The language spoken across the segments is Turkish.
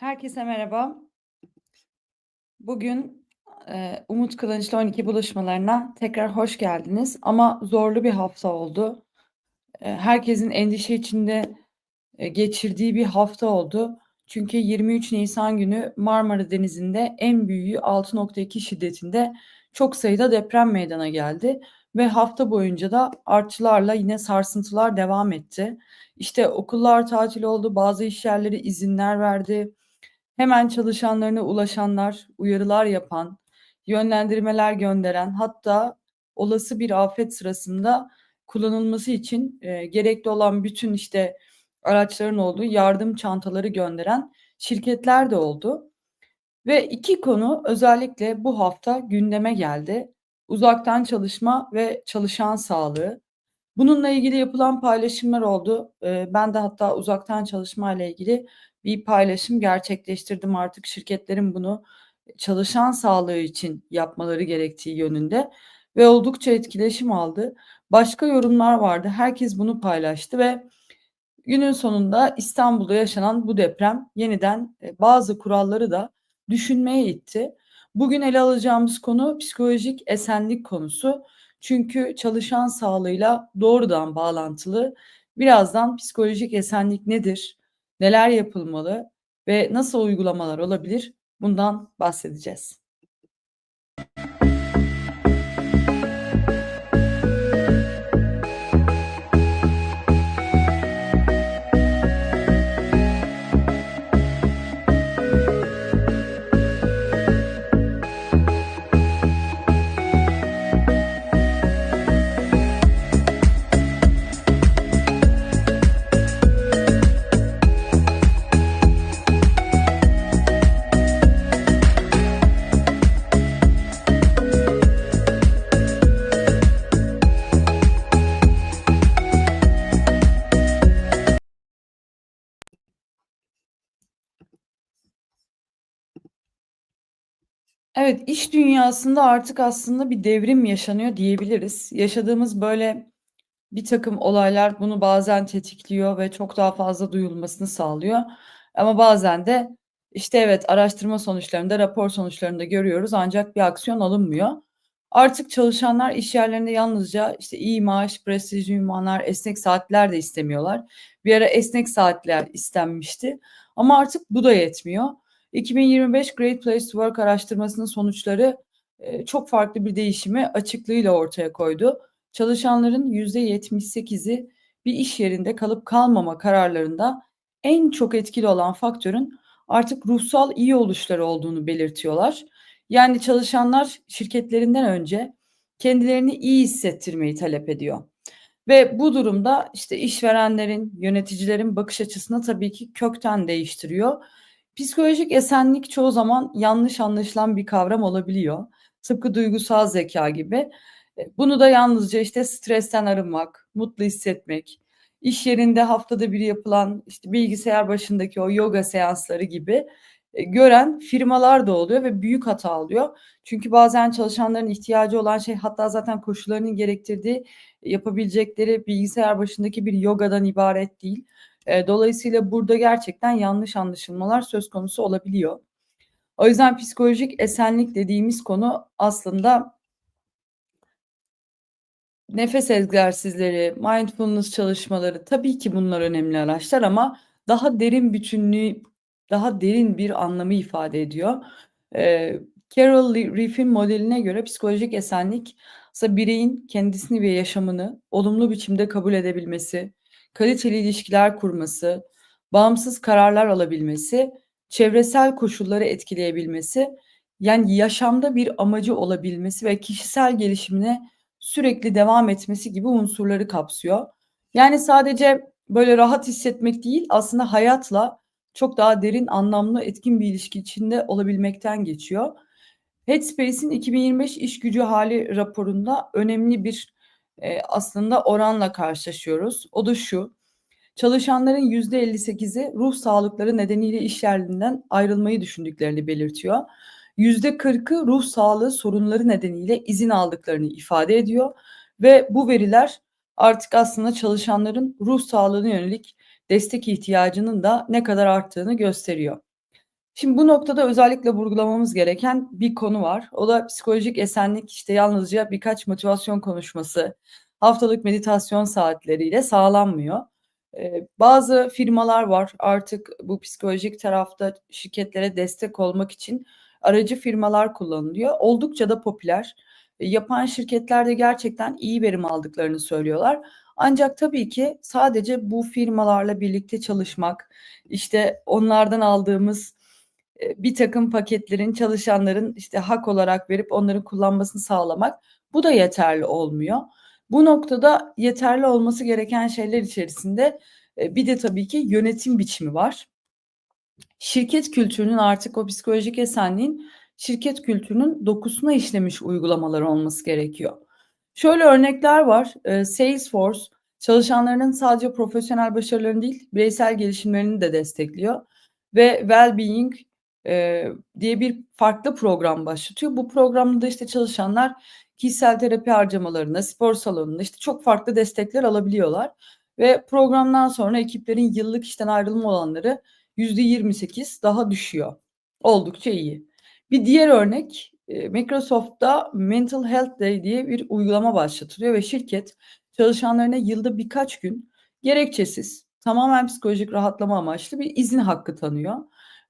Herkese merhaba. Bugün, eee, Umut Kılınç'la 12 buluşmalarına tekrar hoş geldiniz ama zorlu bir hafta oldu. Eee, herkesin endişe içinde, eee, geçirdiği bir hafta oldu. Çünkü 23 Nisan günü Marmara Denizi'nde en büyüğü 6.2 şiddetinde çok sayıda deprem meydana geldi ve hafta boyunca da artçılarla yine sarsıntılar devam etti. İşte okullar tatil oldu, bazı işyerleri izinler verdi. Hemen çalışanlarına ulaşanlar, uyarılar yapan, yönlendirmeler gönderen, hatta olası bir afet sırasında kullanılması için, eee, gerekli olan bütün, işte, araçların olduğu yardım çantaları gönderen şirketler de oldu ve 2 konu özellikle bu hafta gündeme geldi. Uzaktan çalışma ve çalışan sağlığı. Bununla ilgili yapılan paylaşımlar oldu. Eee, ben de hatta uzaktan çalışmayla ilgili bir paylaşım gerçekleştirdim. Artık şirketlerin bunu çalışan sağlığı için yapmaları gerektiği yönünde ve oldukça etkileşim aldı. Başka yorumlar vardı. Herkes bunu paylaştı ve günün sonunda İstanbul'da yaşanan bu deprem yeniden, eee, bazı kuralları da düşünmeye itti. Bugün ele alacağımız konu psikolojik esenlik konusu. Çünkü çalışan sağlığıyla doğrudan bağlantılı. Birazdan psikolojik esenlik nedir? Neler yapılmalı ve nasıl uygulamalar olabilir? Bundan bahsedeceğiz. Evet, iş dünyasında artık aslında bir devrim yaşanıyor diyebiliriz. Yaşadığımız böyle birtakım olaylar bunu bazen tetikliyor ve çok daha fazla duyulmasını sağlıyor. Ama bazen de, işte, evet, araştırma sonuçlarında, rapor sonuçlarında görüyoruz ancak bir aksiyon alınmıyor. Artık çalışanlar iş yerlerinde yalnızca, işte, iyi maaş, prestijli ünvanlar, esnek saatler de istemiyorlar. Bir ara esnek saatler istenmişti ama artık bu da yetmiyor. 2025 Great Place to Work araştırmasının sonuçları, eee, çok farklı bir değişimi açıklığıyla ortaya koydu. Çalışanların %78'i bir iş yerinde kalıp kalmama kararlarında en çok etkili olan faktörün artık ruhsal iyi oluşları olduğunu belirtiyorlar. Yani çalışanlar şirketlerinden önce kendilerini iyi hissettirmeyi talep ediyor ve bu durumda, işte, işverenlerin, yöneticilerin bakış açısını tabii ki kökten değiştiriyor. Psikolojik esenlik çoğu zaman yanlış anlaşılan bir kavram olabiliyor. Tıpkı duygusal zeka gibi. Eee, bunu da yalnızca, işte, stresten arınmak, mutlu hissetmek, iş yerinde haftada bir yapılan, işte, bilgisayar başındaki o yoga seansları gibi, eee, gören firmalar da oluyor ve büyük hata oluyor. Çünkü bazen çalışanların ihtiyacı olan şey hatta zaten koşullarının gerektirdiği, yapabilecekleri bilgisayar başındaki bir yogadan ibaret değil. Eee, dolayısıyla burada gerçekten yanlış anlaşılmalar söz konusu olabiliyor. O yüzden psikolojik esenlik dediğimiz konu aslında nefes egzersizleri, mindfulness çalışmaları tabii ki bunlar önemli araçlar ama daha derin bütünlüğü, daha derin bir anlamı ifade ediyor. Eee, Carol Li Rieff'in modeline göre psikolojik esenlik aslında bireyin kendisini ve yaşamını olumlu biçimde kabul edebilmesi, kaliteli ilişkiler kurması, bağımsız kararlar alabilmesi, çevresel koşulları etkileyebilmesi, yani yaşamda bir amacı olabilmesi ve kişisel gelişimine sürekli devam etmesi gibi unsurları kapsıyor. Yani sadece böyle rahat hissetmek değil, aslında hayatla çok daha derin, anlamlı, etkin bir ilişki içinde olabilmekten geçiyor. Headspace'in 2025 iş gücü hali raporunda önemli bir, eee, aslında oranla karşılaşıyoruz. O da şu: Çalışanların %58'i ruh sağlıkları nedeniyle iş yerlerinden ayrılmayı düşündüklerini belirtiyor. %40'ı ruh sağlığı sorunları nedeniyle izin aldıklarını ifade ediyor ve bu veriler artık aslında çalışanların ruh sağlığına yönelik destek ihtiyacının da ne kadar arttığını gösteriyor. Şimdi bu noktada özellikle vurgulamamız gereken bir konu var. O da psikolojik esenlik işte yalnızca birkaç motivasyon konuşması, haftalık meditasyon saatleriyle sağlanmıyor. Eee, bazı firmalar var artık bu psikolojik tarafta şirketlere destek olmak için aracı firmalar kullanılıyor. Oldukça da popüler. E, yapan şirketler de gerçekten iyi verim aldıklarını söylüyorlar. Ancak tabii ki sadece bu firmalarla birlikte çalışmak, işte onlardan aldığımız eee, birtakım paketlerin çalışanların işte hak olarak verip onların kullanmasını sağlamak bu da yeterli olmuyor. Bu noktada yeterli olması gereken şeyler içerisinde, eee, bir de tabii ki yönetim biçimi var. Şirket kültürünün artık o psikolojik esenliğin şirket kültürünün dokusuna işlemiş uygulamalar olması gerekiyor. Şöyle örnekler var. Eee, Salesforce çalışanlarının sadece profesyonel başarılarını değil, bireysel gelişimlerini de destekliyor ve Well-being, eee, diye bir farklı program başlatıyor. Bu programda da işte çalışanlar kişisel terapi harcamalarına, spor salonuna işte çok farklı destekler alabiliyorlar ve programdan sonra ekiplerin yıllık işten ayrılma oranları %28 daha düşüyor. Oldukça iyi. Bir diğer örnek, Microsoft'ta Mental Health Day diye bir uygulama başlatılıyor ve şirket çalışanlarına yılda birkaç gün gerekçesiz, tamamen psikolojik rahatlama amaçlı bir izin hakkı tanıyor.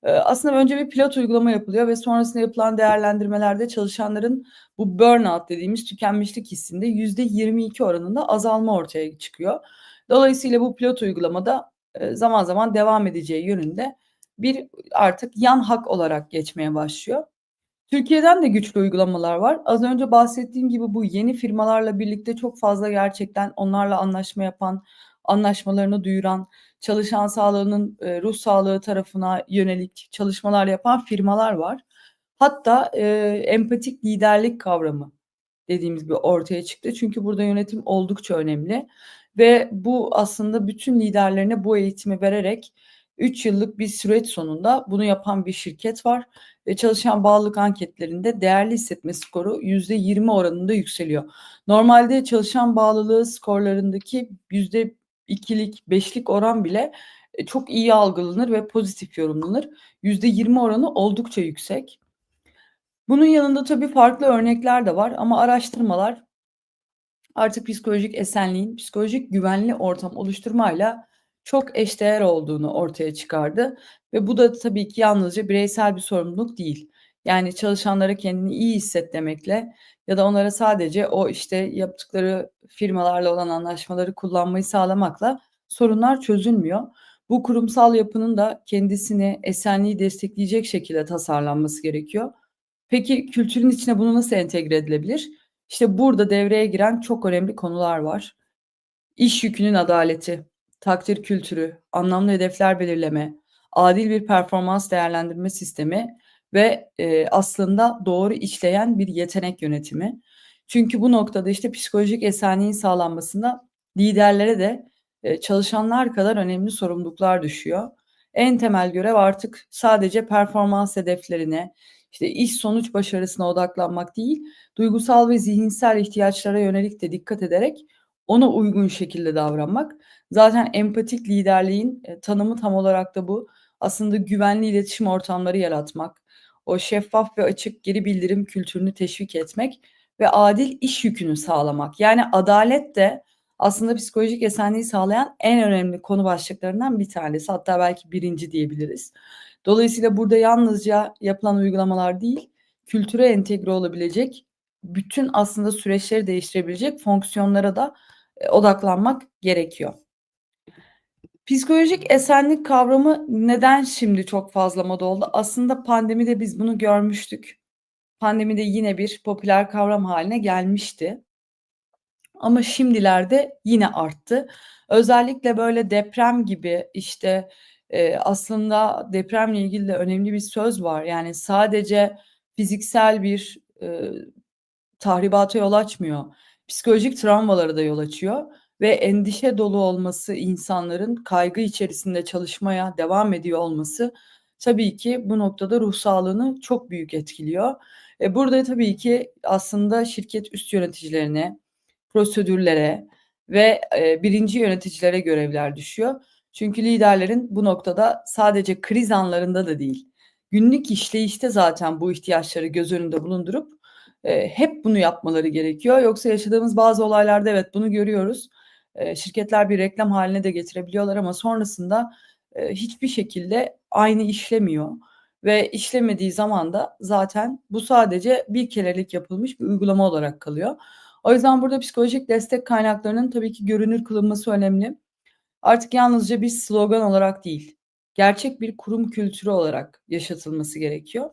Eee, aslında önce bir pilot uygulama yapılıyor ve sonrasında yapılan değerlendirmelerde çalışanların bu burnout dediğimiz tükenmişlik hissinde %22 oranında azalma ortaya çıkıyor. Dolayısıyla bu pilot uygulamada, eee, zaman zaman devam edeceği yönünde bir artık yan hak olarak geçmeye başlıyor. Türkiye'den de güçlü uygulamalar var. Az önce bahsettiğim gibi bu yeni firmalarla birlikte çok fazla gerçekten onlarla anlaşma yapan, anlaşmalarını duyuran, çalışan sağlığının, eee, ruh sağlığı tarafına yönelik çalışmalar yapan firmalar var. Hatta, eee, empatik liderlik kavramı dediğimiz gibi ortaya çıktı. Çünkü burada yönetim oldukça önemli ve bu aslında bütün liderlerine bu eğitimi vererek 3 yıllık bir süreç sonunda bunu yapan bir şirket var ve çalışan bağlılık anketlerinde değerli hissetme skoru %20 oranında yükseliyor. Normalde çalışan bağlılığı skorlarındaki %2'lik, 5'lik oran bile, eee, çok iyi algılanır ve pozitif yorumlanır. %20 oranı oldukça yüksek. Bunun yanında tabii farklı örnekler de var ama araştırmalar artık psikolojik esenliğin psikolojik güvenli ortam oluşturmayla çok eşdeğer olduğunu ortaya çıkardı ve bu da tabii ki yalnızca bireysel bir sorumluluk değil. Yani çalışanlara kendini iyi hisset demekle ya da onlara sadece o işte yaptıkları firmalarla olan anlaşmaları kullanmayı sağlamakla sorunlar çözülmüyor. Bu kurumsal yapının da kendisini, esenliği destekleyecek şekilde tasarlanması gerekiyor. Peki kültürün içine bunu nasıl entegre edilebilir? İşte burada devreye giren çok önemli konular var. İş yükünün adaleti, takdir kültürü, anlamlı hedefler belirleme, adil bir performans değerlendirme sistemi ve, eee, aslında doğru işleyen bir yetenek yönetimi. Çünkü bu noktada işte psikolojik esenliğin sağlanmasında liderlere de, eee, çalışanlar kadar önemli sorumluluklar düşüyor. En temel görev artık sadece performans hedeflerine, işte iş sonuç başarısına odaklanmak değil, duygusal ve zihinsel ihtiyaçlara yönelik de dikkat ederek ona uygun şekilde davranmak. Zaten empatik liderliğin, eee, tanımı tam olarak da bu. Aslında güvenli iletişim ortamları yaratmak, o şeffaf ve açık geri bildirim kültürünü teşvik etmek ve adil iş yükünü sağlamak. Yani adalet de aslında psikolojik esenliği sağlayan en önemli konu başlıklarından bir tanesi. Hatta belki 1'inci diyebiliriz. Dolayısıyla burada yalnızca yapılan uygulamalar değil, kültüre entegre olabilecek, bütün aslında süreçleri değiştirebilecek fonksiyonlara da, eee, odaklanmak gerekiyor. Psikolojik esenlik kavramı neden şimdi çok fazla moda oldu? Aslında pandemide biz bunu görmüştük. Pandemide yine bir popüler kavram hâline gelmişti. Ama şimdilerde yine arttı. Özellikle böyle deprem gibi, işte, eee, aslında depremle ilgili de önemli bir söz var. Yani sadece fiziksel bir, eee, tahribata yol açmıyor. Psikolojik travmalara da yol açıyor ve endişe dolu olması insanların kaygı içerisinde çalışmaya devam ediyor olması tabii ki bu noktada ruh sağlığını çok büyük etkiliyor. E, burada tabii ki aslında şirket üst yöneticilerine, prosedürlere ve, eee, 1'inci yöneticilere görevler düşüyor. Çünkü liderlerin bu noktada sadece kriz anlarında da değil, günlük işleyişte zaten bu ihtiyaçları göz önünde bulundurup, eee, hep bunu yapmaları gerekiyor. Yoksa yaşadığımız bazı olaylarda evet, bunu görüyoruz. Şirketler bir reklam hâline de getirebiliyorlar ama sonrasında, hiçbir şekilde aynı işlemiyor ve işlemediği zaman da zaten bu sadece bir kerelik yapılmış bir uygulama olarak kalıyor. O yüzden burada psikolojik destek kaynaklarının tabii ki görünür kılınması önemli. Artık yalnızca bir slogan olarak değil, gerçek bir kurum kültürü olarak yaşatılması gerekiyor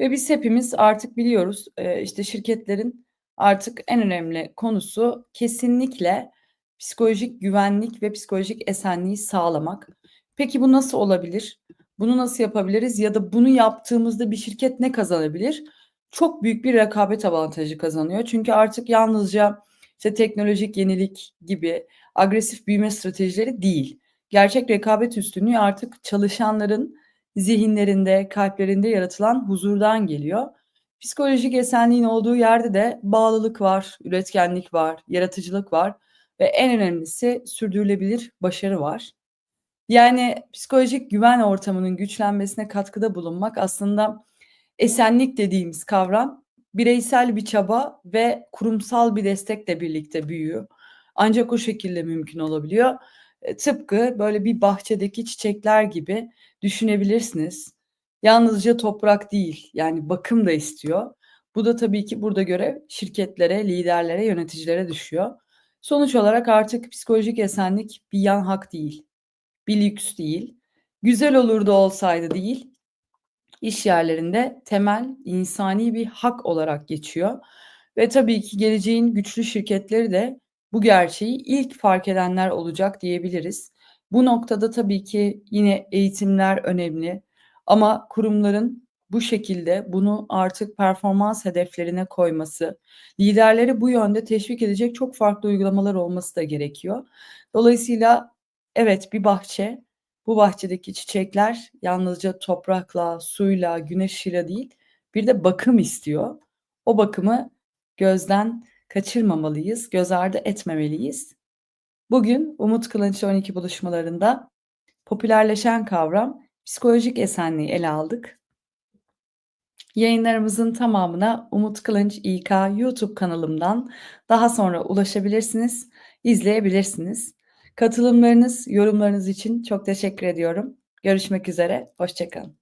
ve biz hepimiz artık biliyoruz, işte, şirketlerin artık en önemli konusu kesinlikle psikolojik güvenlik ve psikolojik esenliği sağlamak. Peki bu nasıl olabilir? Bunu nasıl yapabiliriz ya da bunu yaptığımızda bir şirket ne kazanabilir? Çok büyük bir rekabet avantajı kazanıyor. Çünkü artık yalnızca, işte, teknolojik yenilik gibi agresif büyüme stratejileri değil. Gerçek rekabet üstünlüğü artık çalışanların zihinlerinde, kalplerinde yaratılan huzurdan geliyor. Psikolojik esenliğin olduğu yerde de bağlılık var, üretkenlik var, yaratıcılık var ve en önemlisi sürdürülebilir başarı var. Yani psikolojik güven ortamının güçlenmesine katkıda bulunmak aslında esenlik dediğimiz kavram bireysel bir çaba ve kurumsal bir destekle birlikte büyüyor. Ancak o şekilde mümkün olabiliyor. Eee, tıpkı böyle bir bahçedeki çiçekler gibi düşünebilirsiniz. Yalnızca toprak değil, yani bakım da istiyor. Bu da tabii ki burada görev şirketlere, liderlere, yöneticilere düşüyor. Sonuç olarak artık psikolojik esenlik bir yan hak değil, bir lüks değil, güzel olurdu olsaydı değil, iş yerlerinde temel insani bir hak olarak geçiyor ve tabii ki geleceğin güçlü şirketleri de bu gerçeği ilk fark edenler olacak diyebiliriz. Bu noktada tabii ki yine eğitimler önemli ama kurumların bu şekilde bunu artık performans hedeflerine koyması, liderleri bu yönde teşvik edecek çok farklı uygulamalar olması da gerekiyor. Dolayısıyla evet, bir bahçe, bu bahçedeki çiçekler yalnızca toprakla, suyla, güneş ışığıyla değil, bir de bakım istiyor. O bakımı gözden kaçırmamalıyız, göz ardı etmemeliyiz. Bugün Umut Kılınç'la 12 buluşmalarında popülerleşen kavram psikolojik esenliği ele aldık. Yayınlarımızın tamamına Umut Kılınç İK YouTube kanalımdan daha sonra ulaşabilirsiniz, izleyebilirsiniz. Katılımlarınız, yorumlarınız için çok teşekkür ediyorum. Görüşmek üzere, hoşça kalın.